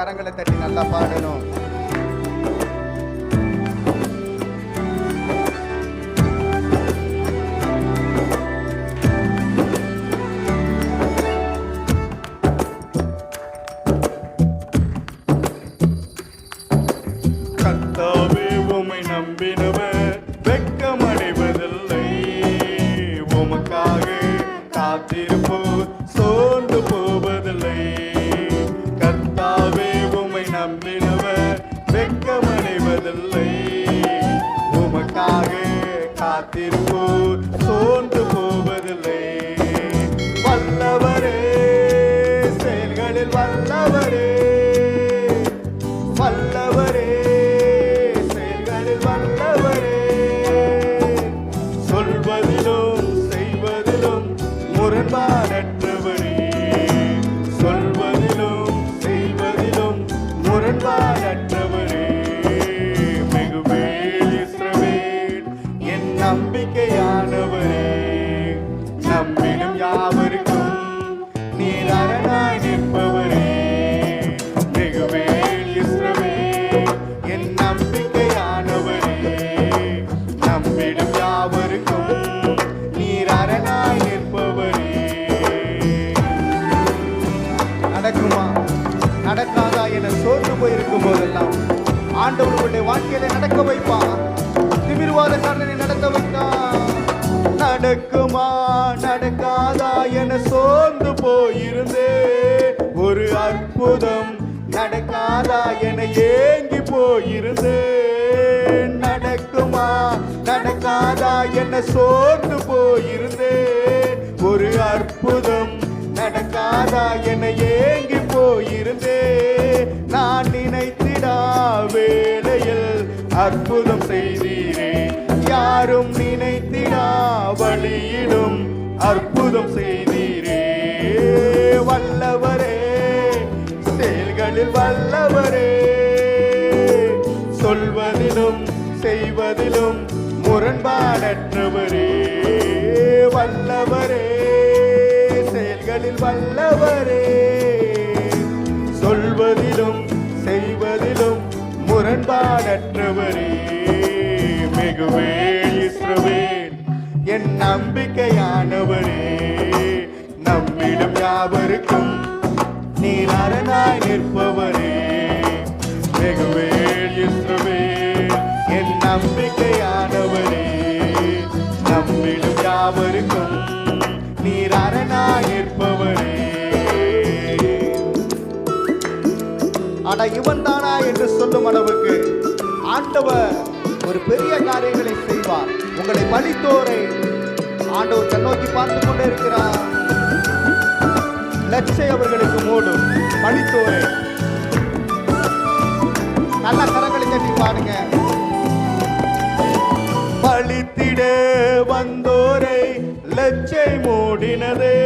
கரங்களை தட்டி நல்லா பாடணும். சொல்வதிலும் செய்வதிலும் முரண்பாடற்றவரே. மிகுவேல் இஸ்ரவேல் என் நம்பிக்கையானவரே. நம்பி நடக்குமா? நடக்காதா என சோர்ந்து போயிருக்கும் போதெல்லாம் ஆண்டவர் உங்களுடைய வாழ்க்கையில நடக்க வைப்பா. திமிர்வாத காரணனை நடக்க வைத்தா. நடக்குமா? நடக்காதா என சோர்ந்து போயிருந்தே. ஒரு அற்புதம் நடக்காதா என ஏங்கி போயிருந்தேன் நடக்குமா? நடக்காதா என சோர்ந்து போயிருந்தேன் ஒரு அற்புதம் நடக்காதா என யாரும் நினைத்திடா வழியிடும் அற்புதம் செய்தீரே. வல்லவரே செயல்களில் வல்லவரே. சொல்வதிலும் செய்வதிலும் முரண்பாடற்றவரே. வல்லவரே செயல்களில் வல்லவரே. சொல்வதிலும் செய்வதிலும் முரண்பாடற்றவரே. மிகுவேல் இஸ்ரவேல் என் நம்பிக்கையானவரே நம்மிடம் யாவருக்கும் நீர் அரணாய் நிற்பவரே வெகுவேல் என் நம்பிக்கையானவரே நம்மிடம் யாவருக்கும் நீர் அரணாய் நிற்பவரே. ஆனா இவன் தானா என்று சொல்லும் அளவுக்கு ஆண்டவர் ஒரு பெரிய காரியங்களை உங்களை பலித்தோரை. ஆண்டவர் தன்னோக்கி பார்த்து கொண்டே இருக்கிறார் லட்சை அவர்களுக்கு மூடும். பலித்தோரை. நல்ல கரங்களை தட்டி பாருங்க. பழித்திட வந்தோரை லட்சை மூடினதே.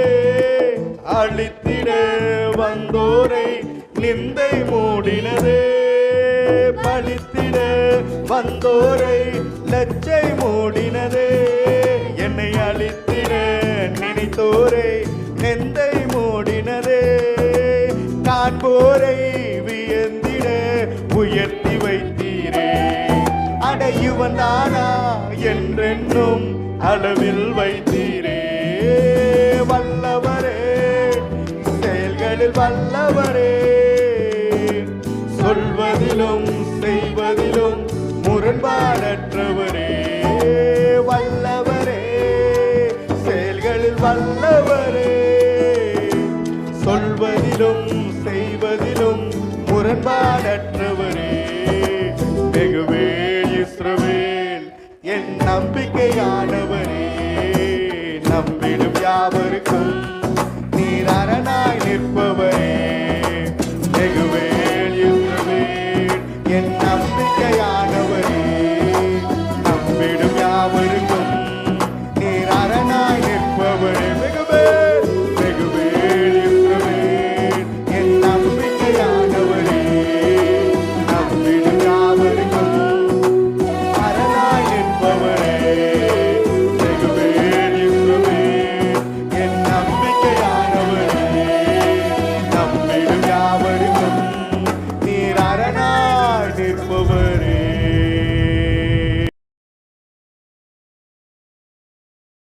அழித்திட வந்தோரை நிந்தை மூடினதே. பழித்திட வந்தோரை லச்சை மூடினதே என்னை அழித்திட நினைத்தோரை நெந்தை மூடினதே. காண்போரை வியந்திட உயர்த்தி வைத்தீரே. அடையுவன் தானா என்றென்னும் அளவில் வைத்தீரே. வல்லவரே செயல்களில் வல்லவரே. சொல்வதிலும் செய்வதிலும் சொல்வதிலும் செய்வதிலும் முரண்பாடற்றவரே. வெகுவே இஸ்ரவேல் என் நம்பிக்கையானவரே. நம்பிடும் யாவருக்கும் நீர் அரணாய் நிற்பவரே. வெகுவேல் இஸ்ரவேல் என் நம்பிக்கையான